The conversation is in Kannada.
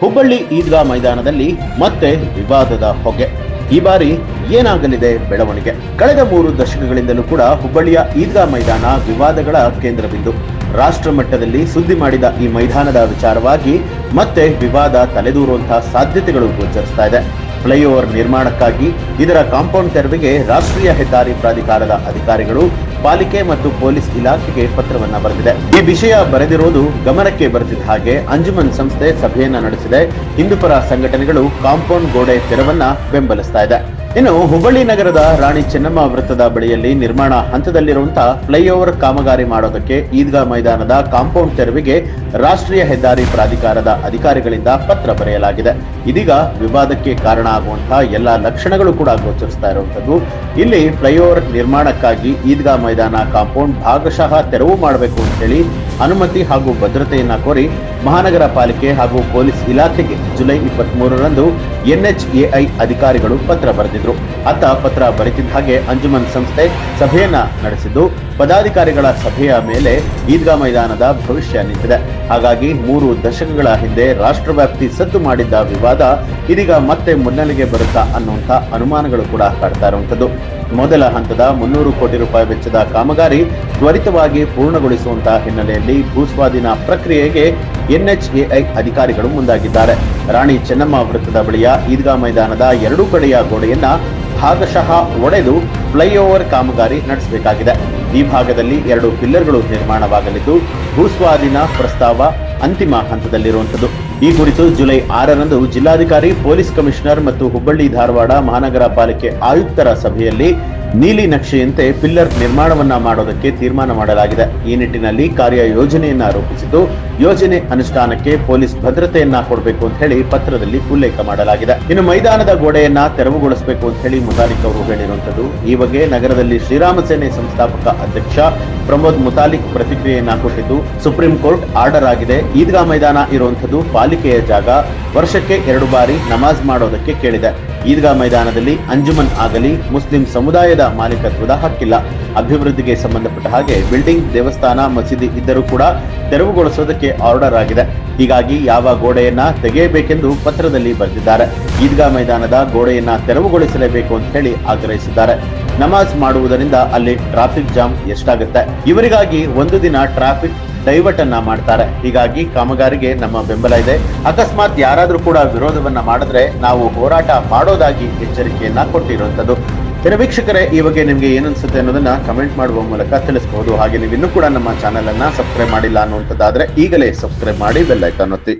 ಹುಬ್ಬಳ್ಳಿ ಈದ್ಗಾ ಮೈದಾನದಲ್ಲಿ ಮತ್ತೆ ವಿವಾದದ ಹೊಗೆ. ಈ ಬಾರಿ ಏನಾಗಲಿದೆ ಬೆಳವಣಿಗೆ? ಕಳೆದ ಮೂರು ದಶಕಗಳಿಂದಲೂ ಕೂಡ ಹುಬ್ಬಳ್ಳಿಯ ಈದ್ಗಾ ಮೈದಾನ ವಿವಾದಗಳ ಕೇಂದ್ರಬಿಂದು. ರಾಷ್ಟ್ರ ಮಟ್ಟದಲ್ಲಿ ಸುದ್ದಿ ಮಾಡಿದ ಈ ಮೈದಾನದ ವಿಚಾರವಾಗಿ ಮತ್ತೆ ವಿವಾದ ತಲೆದೂರುವಂತಹ ಸಾಧ್ಯತೆಗಳು ಗೋಚರಿಸ್ತಾ ಇದೆ. ಫ್ಲೈಓವರ್ ನಿರ್ಮಾಣಕ್ಕಾಗಿ ಇದರ ಕಾಂಪೌಂಡ್ ತೆರವಿಗೆ ರಾಷ್ಟ್ರೀಯ ಹೆದ್ದಾರಿ ಪ್ರಾಧಿಕಾರದ ಅಧಿಕಾರಿಗಳು, ಪಾಲಿಕೆ ಮತ್ತು ಪೊಲೀಸ್ ಇಲಾಖೆಗೆ ಪತ್ರವನ್ನ ಬರೆದಿದೆ. ಈ ವಿಷಯ ಬರೆದಿರುವುದು ಗಮನಕ್ಕೆ ಬರೆದಿದ್ದ ಹಾಗೆ ಅಂಜುಮನ್ ಸಂಸ್ಥೆ ಸಭೆಯನ್ನ ನಡೆಸಿದೆ. ಹಿಂದೂಪರ ಸಂಘಟನೆಗಳು ಕಾಂಪೌಂಡ್ ಗೋಡೆ ತೆರವನ್ನ ಬೆಂಬಲಿಸ್ತಾ ಇದೆ. ಇನ್ನು ಹುಬ್ಬಳ್ಳಿ ನಗರದ ರಾಣಿ ಚೆನ್ನಮ್ಮ ವೃತ್ತದ ಬಳಿಯಲ್ಲಿ ನಿರ್ಮಾಣ ಹಂತದಲ್ಲಿರುವಂತಹ ಫ್ಲೈಓವರ್ ಕಾಮಗಾರಿ ಮಾಡೋದಕ್ಕೆ ಈದ್ಗಾ ಮೈದಾನದ ಕಾಂಪೌಂಡ್ ತೆರವಿಗೆ ರಾಷ್ಟ್ರೀಯ ಹೆದ್ದಾರಿ ಪ್ರಾಧಿಕಾರದ ಅಧಿಕಾರಿಗಳಿಂದ ಪತ್ರ ಬರೆಯಲಾಗಿದೆ. ಇದೀಗ ವಿವಾದಕ್ಕೆ ಕಾರಣ ಆಗುವಂತಹ ಎಲ್ಲ ಲಕ್ಷಣಗಳು ಕೂಡ ಗೋಚರಿಸ್ತಾ ಇರುವಂತದ್ದು ಇಲ್ಲಿ ಫ್ಲೈಓವರ್ ನಿರ್ಮಾಣಕ್ಕಾಗಿ ಈದ್ಗಾ ಮೈದಾನ ಕಾಂಪೌಂಡ್ ಭಾಗಶಃ ತೆರವು ಮಾಡಬೇಕು ಅಂತ ಹೇಳಿ ಅನುಮತಿ ಹಾಗೂ ಭದ್ರತೆಯನ್ನ ಕೋರಿ ಮಹಾನಗರ ಪಾಲಿಕೆ ಹಾಗೂ ಪೊಲೀಸ್ ಇಲಾಖೆಗೆ ಜುಲೈ ಇಪ್ಪತ್ತ್ ಮೂರರಂದು ಎನ್ಎಚ್ಎಐ ಅಧಿಕಾರಿಗಳು ಪತ್ರ ಬರೆದಿದ್ರು. ಅತ್ತ ಪತ್ರ ಬರೆತಿದ್ದ ಹಾಗೆ ಅಂಜುಮನ್ ಸಂಸ್ಥೆ ಸಭೆಯನ್ನ ನಡೆಸಿದ್ದು, ಪದಾಧಿಕಾರಿಗಳ ಸಭೆಯ ಮೇಲೆ ಈದ್ಗಾ ಮೈದಾನದ ಭವಿಷ್ಯ ನಿಂತಿದೆ. ಹಾಗಾಗಿ ಮೂರು ದಶಕಗಳ ಹಿಂದೆ ರಾಷ್ಟ್ರವ್ಯಾಪ್ತಿ ಸದ್ದು ಮಾಡಿದ್ದ ವಿವಾದ ಇದೀಗ ಮತ್ತೆ ಮುನ್ನೆಲೆಗೆ ಬರುತ್ತಾ ಅನ್ನುವಂಥ ಅನುಮಾನಗಳು ಕೂಡ ಕಾಡ್ತಾ ಇರುವಂಥದ್ದು. ಮೊದಲ ಹಂತದ ಮುನ್ನೂರು ಕೋಟಿ ರೂಪಾಯಿ ವೆಚ್ಚದ ಕಾಮಗಾರಿ ತ್ವರಿತವಾಗಿ ಪೂರ್ಣಗೊಳಿಸುವಂತಹ ಹಿನ್ನೆಲೆಯಲ್ಲಿ ಭೂಸ್ವಾಧೀನ ಪ್ರಕ್ರಿಯೆಗೆ ಎನ್ಎಚ್ಎಐ ಅಧಿಕಾರಿಗಳು ಮುಂದಾಗಿದ್ದಾರೆ. ರಾಣಿ ಚೆನ್ನಮ್ಮ ವೃತ್ತದ ಬಳಿಯ ಈದ್ಗಾ ಮೈದಾನದ ಎರಡೂ ಕಡೆಯ ಗೋಡೆಯನ್ನ ಭಾಗಶಃ ಒಡೆದು ಫ್ಲೈಓವರ್ ಕಾಮಗಾರಿ ನಡೆಸಬೇಕಾಗಿದೆ. ಈ ಭಾಗದಲ್ಲಿ ಎರಡು ಪಿಲ್ಲರ್ಗಳು ನಿರ್ಮಾಣವಾಗಲಿದ್ದು, ಭೂಸ್ವಾಧೀನ ಪ್ರಸ್ತಾವ ಅಂತಿಮ ಹಂತದಲ್ಲಿರುವಂಥದ್ದು. ಈ ಕುರಿತು ಜುಲೈ ಆರರಂದು ಜಿಲ್ಲಾಧಿಕಾರಿ ಪೊಲೀಸ್ ಕಮಿಷನರ್ ಮತ್ತು ಹುಬ್ಬಳ್ಳಿ ಧಾರವಾಡ ಮಹಾನಗರ ಪಾಲಿಕೆ ಆಯುಕ್ತರ ಸಭೆಯಲ್ಲಿ ನೀಲಿ ನಕ್ಷೆಯಂತೆ ಪಿಲ್ಲರ್ ನಿರ್ಮಾಣವನ್ನ ಮಾಡೋದಕ್ಕೆ ತೀರ್ಮಾನ ಮಾಡಲಾಗಿದೆ. ಈ ನಿಟ್ಟಿನಲ್ಲಿ ಕಾರ್ಯ ಯೋಜನೆಯನ್ನ ರೂಪಿಸಿದ್ದು, ಯೋಜನೆ ಅನುಷ್ಠಾನಕ್ಕೆ ಪೊಲೀಸ್ ಭದ್ರತೆಯನ್ನ ಕೊಡಬೇಕು ಅಂತ ಹೇಳಿ ಪತ್ರದಲ್ಲಿ ಉಲ್ಲೇಖ ಮಾಡಲಾಗಿದೆ. ಇನ್ನು ಮೈದಾನದ ಗೋಡೆಯನ್ನ ತೆರವುಗೊಳಿಸಬೇಕು ಅಂತ ಹೇಳಿ ಮುತಾಲಿಕ್ ಅವರು ಹೇಳಿರುವಂತದ್ದು ಈ ಬಗ್ಗೆ ನಗರದಲ್ಲಿ ಶ್ರೀರಾಮ ಸೇನೆ ಸಂಸ್ಥಾಪಕ ಅಧ್ಯಕ್ಷ ಪ್ರಮೋದ್ ಮುತಾಲಿಕ್ ಪ್ರತಿಕ್ರಿಯೆಯನ್ನ ಕೊಟ್ಟಿದ್ದು, ಸುಪ್ರೀಂ ಕೋರ್ಟ್ ಆರ್ಡರ್ ಆಗಿದೆ. ಈದ್ಗಾ ಮೈದಾನ ಇರುವಂತದ್ದು ಪಾಲಿಕೆಯ ಜಾಗ. ವರ್ಷಕ್ಕೆ ಎರಡು ಬಾರಿ ನಮಾಜ್ ಮಾಡೋದಕ್ಕೆ ಕೇಳಿದೆ. ಈದ್ಗಾ ಮೈದಾನದಲ್ಲಿ ಅಂಜುಮನ್ ಆಗಲಿ ಮುಸ್ಲಿಂ ಸಮುದಾಯದ ಮಾಲೀಕತ್ವದ ಹಕ್ಕಿಲ್ಲ. ಅಭಿವೃದ್ಧಿಗೆ ಸಂಬಂಧಪಟ್ಟ ಹಾಗೆ ಬಿಲ್ಡಿಂಗ್ ದೇವಸ್ಥಾನ, ಮಸೀದಿ ಇದ್ದರೂ ಕೂಡ ತೆರವುಗೊಳಿಸೋದಕ್ಕೆ ಆರ್ಡರ್ ಆಗಿದೆ. ಹೀಗಾಗಿ ಯಾವ ಗೋಡೆಯನ್ನ ತೆಗೆಯಬೇಕೆಂದು ಪತ್ರದಲ್ಲಿ ಬರೆದಿದ್ದಾರೆ. ಈದ್ಗಾ ಮೈದಾನದ ಗೋಡೆಯನ್ನ ತೆರವುಗೊಳಿಸಲೇಬೇಕು ಅಂತ ಹೇಳಿ ಆಗ್ರಹಿಸಿದ್ದಾರೆ. ನಮಾಜ್ ಮಾಡುವುದರಿಂದ ಅಲ್ಲಿ ಟ್ರಾಫಿಕ್ ಜಾಮ್ ಎಷ್ಟಾಗುತ್ತೆ? ಇವರಿಗಾಗಿ ಒಂದು ದಿನ ಟ್ರಾಫಿಕ್ ಡೈವರ್ಟ್ ಅನ್ನ ಮಾಡ್ತಾರೆ. ಹೀಗಾಗಿ ಕಾಮಗಾರಿಗೆ ನಮ್ಮ ಬೆಂಬಲ ಇದೆ. ಅಕಸ್ಮಾತ್ ಯಾರಾದರೂ ಕೂಡ ವಿರೋಧವನ್ನ ಮಾಡಿದ್ರೆ ನಾವು ಹೋರಾಟ ಮಾಡೋದಾಗಿ ಎಚ್ಚರಿಕೆಯನ್ನ ಕೊಟ್ಟಿರುವಂತದ್ದು ಇನ್ನು ವೀಕ್ಷಕರೇ, ಈ ಬಗ್ಗೆ ನಿಮಗೆ ಏನನ್ಸುತ್ತೆ ಅನ್ನೋದನ್ನ ಕಮೆಂಟ್ ಮಾಡುವ ಮೂಲಕ ತಿಳಿಸಬಹುದು. ಹಾಗೆ ನೀವು ಇನ್ನೂ ಕೂಡ ನಮ್ಮ ಚಾನೆಲ್ ಅನ್ನ ಸಬ್ಸ್ಕ್ರೈಬ್ ಮಾಡಿಲ್ಲ ಅನ್ನುವಂಥದ್ದಾದ್ರೆ ಈಗಲೇ ಸಬ್ಸ್ಕ್ರೈಬ್ ಮಾಡಿ ಬೆಲ್ಲೈಕನ್ ಒತ್ತಿ.